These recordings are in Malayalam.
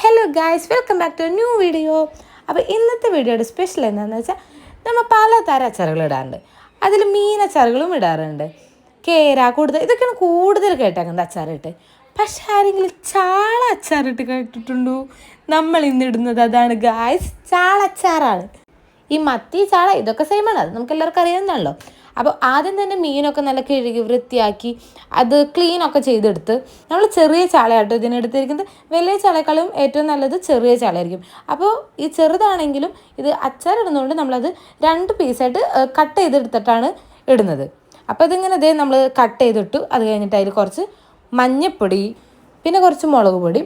Hello guys welcome back to new video അപ്പോൾ ഇന്നത്തെ വീഡിയോയുടെ സ്പെഷ്യൽ എന്താണെന്ന് വെച്ചാൽ നമ്മൾ പലതരം അച്ചാറുകൾ ഇടാറുണ്ട്. അതിൽ മീനച്ചാറുകളും ഇടാറുണ്ട്. കേര കൂടുതൽ ഇതൊക്കെയാണ് കൂടുതൽ കേട്ടേക്കുന്നത് അച്ചാറിട്ട്. പക്ഷെ ആരെങ്കിലും ചാള അച്ചാറിട്ട് കേട്ടിട്ടുണ്ടോ? നമ്മൾ ഇന്ന് ഇടുന്നത് അതാണ് ഗായ്സ് ചാള അച്ചാറാണ്. ഈ മത്തി ചാള ഇതൊക്കെ സെയിമാണ് അത് നമുക്ക് എല്ലാവർക്കും അറിയാവുന്നതാണല്ലോ. അപ്പോൾ ആദ്യം തന്നെ മീനൊക്കെ നല്ല കഴുകി വൃത്തിയാക്കി അത് ക്ലീനൊക്കെ ചെയ്തെടുത്ത് നമ്മൾ ചെറിയ ചാളയാട്ടോ ഇതിനെടുത്തിരിക്കുന്നത്. വലിയ ചാളയേക്കാളും ഏറ്റവും നല്ലത് ചെറിയ ചാളയായിരിക്കും. അപ്പോൾ ഈ ചെറുതാണെങ്കിലും ഇത് അച്ചാറിടുന്നതുകൊണ്ട് നമ്മളത് രണ്ട് പീസായിട്ട് കട്ട് ചെയ്തെടുത്തിട്ടാണ് ഇടുന്നത്. അപ്പോൾ അതിങ്ങനെ ഇതേ നമ്മൾ കട്ട് ചെയ്തിട്ടു അത് കഴിഞ്ഞിട്ട് അതിൽ കുറച്ച് മഞ്ഞപ്പൊടി പിന്നെ കുറച്ച് മുളക് പൊടി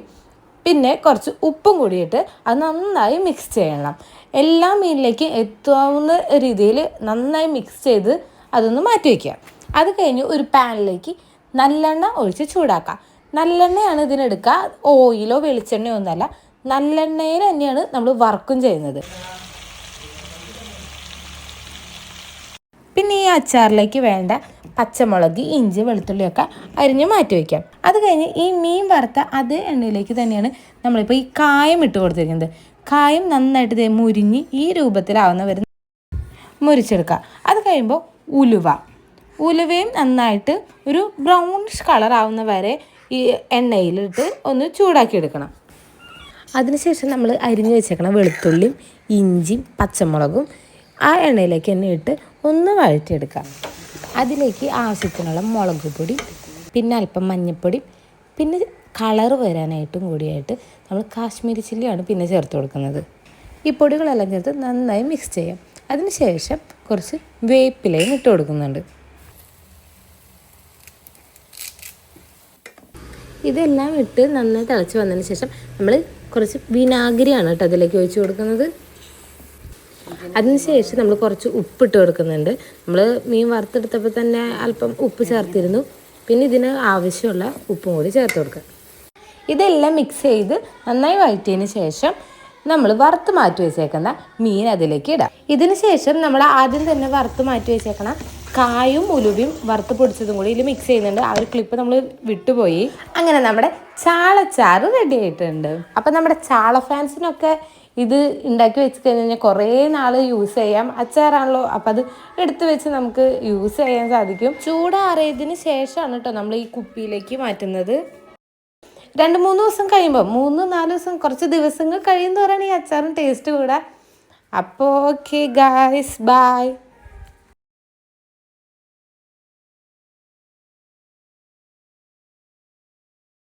പിന്നെ കുറച്ച് ഉപ്പും കൂടിയിട്ട് അത് നന്നായി മിക്സ് ചെയ്യണം. എല്ലാ മീനിലേക്കും എത്താവുന്ന രീതിയിൽ നന്നായി മിക്സ് ചെയ്ത് അതൊന്ന് മാറ്റി വയ്ക്കുക അത് കഴിഞ്ഞ് ഒരു പാനിലേക്ക് നല്ലെണ്ണ ഒഴിച്ച് ചൂടാക്കാം നല്ലെണ്ണയാണ് ഇതിനെടുക്കുക. ഓയിലോ വെളിച്ചെണ്ണയോ ഒന്നുമല്ല. നല്ലെണ്ണയിൽ തന്നെയാണ് നമ്മൾ വർക്കും ചെയ്യുന്നത്. പിന്നെ ഈ അച്ചാറിലേക്ക് വേണ്ട പച്ചമുളക് ഇഞ്ചി വെളുത്തുള്ളിയൊക്കെ അരിഞ്ഞ് മാറ്റി വയ്ക്കാം അത് കഴിഞ്ഞ് ഈ മീൻ വറുത്ത അതേ എണ്ണയിലേക്ക് തന്നെയാണ് നമ്മളിപ്പോൾ ഈ കായം ഇട്ട് കൊടുത്തിരിക്കുന്നത്. കായം നന്നായിട്ട് മുരിഞ്ഞ് ഈ രൂപത്തിലാവുന്ന വരെ മുരിച്ചെടുക്കുക. അത് കഴിയുമ്പോൾ ഉലുവ. ഉലുവയും നന്നായിട്ട് ഒരു ബ്രൗണിഷ് കളർ ആവുന്ന വരെ ഈ എണ്ണയിലിട്ട് ഒന്ന് ചൂടാക്കി എടുക്കണം. അതിനുശേഷം നമ്മൾ അരിഞ്ഞു വെച്ചേക്കണം വെളുത്തുള്ളിയും ഇഞ്ചിയും പച്ചമുളകും ആ എണ്ണയിലേക്ക് തന്നെ ഇട്ട് ഒന്ന് വഴറ്റിയെടുക്കാം. അതിലേക്ക് ആവശ്യത്തിനുള്ള മുളക് പൊടി പിന്നെ അല്പം മഞ്ഞൾപ്പൊടി പിന്നെ കളർ വരാനായിട്ടും കൂടിയായിട്ട് നമ്മൾ കാശ്മീരി ചില്ലിയാണ് പിന്നെ ചേർത്ത് കൊടുക്കുന്നത്. ഈ പൊടികളെല്ലാം ചേർത്ത് നന്നായി മിക്സ് ചെയ്യാം. അതിനുശേഷം കുറച്ച് വേപ്പിലയും ഇട്ട് കൊടുക്കുന്നുണ്ട്. ഇതെല്ലാം ഇട്ട് നന്നായി തിളച്ച് വന്നതിന് ശേഷം നമ്മൾ കുറച്ച് വിനാഗിരിയാണ് കേട്ടോ അതിലേക്ക് ഒഴിച്ച് കൊടുക്കുന്നത്. അതിനുശേഷം നമ്മൾ കുറച്ച് ഉപ്പിട്ട് കൊടുക്കുന്നുണ്ട്. നമ്മൾ മീൻ വറുത്തെടുത്തപ്പോൾ തന്നെ അല്പം ഉപ്പ് ചേർത്തിരുന്നു. പിന്നെ ഇതിന് ആവശ്യമുള്ള ഉപ്പും കൂടി ചേർത്ത് കൊടുക്കുക. ഇതെല്ലാം മിക്സ് ചെയ്ത് നന്നായി വഴറ്റിയതിന് ശേഷം നമ്മൾ വറുത്ത് മാറ്റി വെച്ചേക്കുന്ന മീൻ അതിലേക്ക് ഇടാം. ഇതിന് ശേഷം നമ്മൾ ആദ്യം തന്നെ വറുത്ത് മാറ്റി വെച്ചേക്കണ കായും ഉലുവയും വറുത്ത് പൊടിച്ചതും കൂടി ഇതിൽ മിക്സ് ചെയ്യുന്നുണ്ട്. ആ ഒരു ക്ലിപ്പ് നമ്മൾ വിട്ടുപോയി. അങ്ങനെ നമ്മുടെ ചാളച്ചാറ് റെഡി ആയിട്ടുണ്ട്. അപ്പം നമ്മുടെ ചാള ഫാൻസിനൊക്കെ ഇത് ഉണ്ടാക്കി വെച്ച് കഴിഞ്ഞ് കഴിഞ്ഞാൽ കുറേ നാൾ യൂസ് ചെയ്യാം. അച്ചാറാണല്ലോ അപ്പം അത് എടുത്ത് വെച്ച് നമുക്ക് യൂസ് ചെയ്യാൻ സാധിക്കും. ചൂടാറിയതിന് ശേഷമാണ് കേട്ടോ നമ്മൾ ഈ കുപ്പിയിലേക്ക് മാറ്റുന്നത്. രണ്ട് മൂന്ന് ദിവസം കഴിയുമ്പോൾ മൂന്ന് നാല് ദിവസം കുറച്ച് ദിവസങ്ങൾ കഴിയുമെന്ന് ഈ അച്ചാറിന് ടേസ്റ്റ് കൂടാ. അപ്പോൾ ഓക്കെ ഗായ്സ് ബൈ